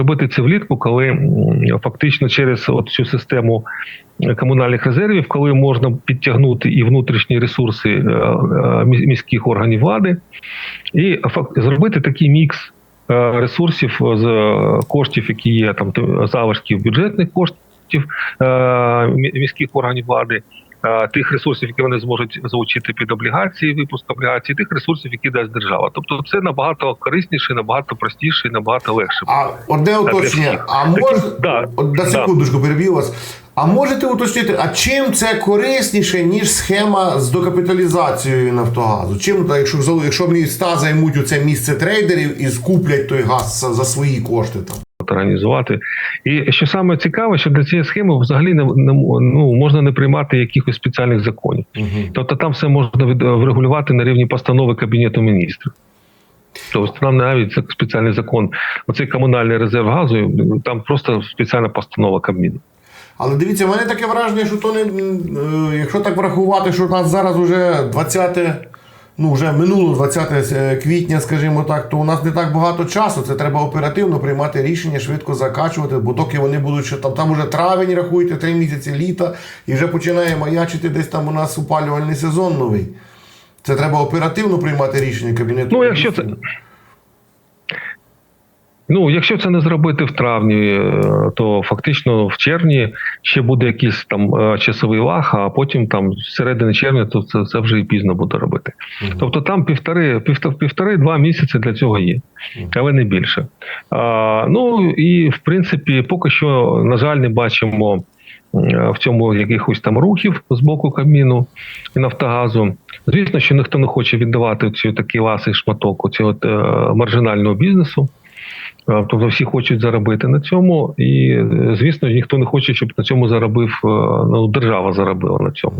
робити це влітку, коли фактично через от цю систему комунальних резервів, коли можна підтягнути і внутрішні ресурси е, е, міс- міських органів влади, і зробити такий мікс е, ресурсів з е, коштів, які є там залишків бюджетних коштів е, міських органів влади. Е, Тих ресурсів, які вони зможуть залучити під облігації, випуск облігацій, тих ресурсів, які дасть держава. Тобто, це набагато корисніше, набагато простіше, і набагато легше. А одне уточнення. А може да, на да. переб'ю вас. А можете уточнити, а чим це корисніше, ніж схема з докапіталізацією Нафтогазу? Чим та, якщо якщо міста займуть у це місце трейдерів і скуплять той газ за свої кошти там? Організувати. І що саме цікаве, що для цієї схеми взагалі не, не ну, можна не приймати якихось спеціальних законів. Угу. Тобто там все можна врегулювати на рівні постанови Кабінету міністрів. Тобто нам навіть спеціальний закон, оцей комунальний резерв газу, там просто спеціальна постанова Кабміну. Але дивіться, в мене таке враження, що то не е, якщо так врахувати, що у нас зараз уже 20, ну вже минуло 20 квітня, скажімо так, то у нас не так багато часу. Це треба оперативно приймати рішення, швидко закачувати, бо доки вони будуть ще там, там уже травень, рахуйте, три місяці літа, і вже починає маячити десь там у нас опалювальний сезон новий. Це треба оперативно приймати рішення кабінету. Ну, якщо це-. Ну, якщо це не зробити в травні, е, то фактично в червні ще буде якийсь там е, часовий лаг, а потім там середини червня, то це, це вже і пізно буде робити. Мгм. Тобто там півтори, півтори, півтори-два місяці для цього є, але не більше. А, ну і в принципі, поки що, на жаль, не бачимо е, в цьому якихось там рухів з боку Кабміну і Нафтогазу. Звісно, що ніхто не хоче віддавати цю такий ласий шматок цього маржинального бізнесу. Е, Тобто всі хочуть заробити на цьому, і е, звісно, ніхто не хоче, щоб на цьому заробив е, ну, держава заробила на цьому.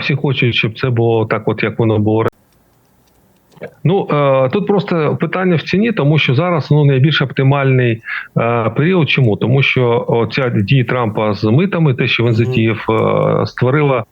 Всі хочуть, щоб це було так, от як воно було. Ну тут просто питання в ціні, тому що зараз ну найбільш оптимальний період. Чому? Тому що ця дії Трампа з митами, те, що він затіяв, створила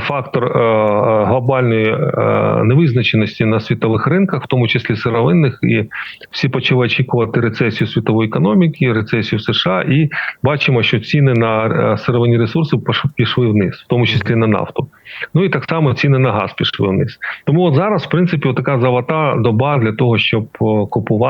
фактор е, е, глобальної е, невизначеності на світових ринках, в тому числі сировинних, і всі почали очікувати рецесію світової економіки, рецесію в США, і бачимо, що ціни на е, сировинні ресурси пішли вниз, в тому числі на нафту. Ну і так само ціни на газ пішли вниз. Тому от зараз, в принципі, така золота доба для того, щоб е, купувати.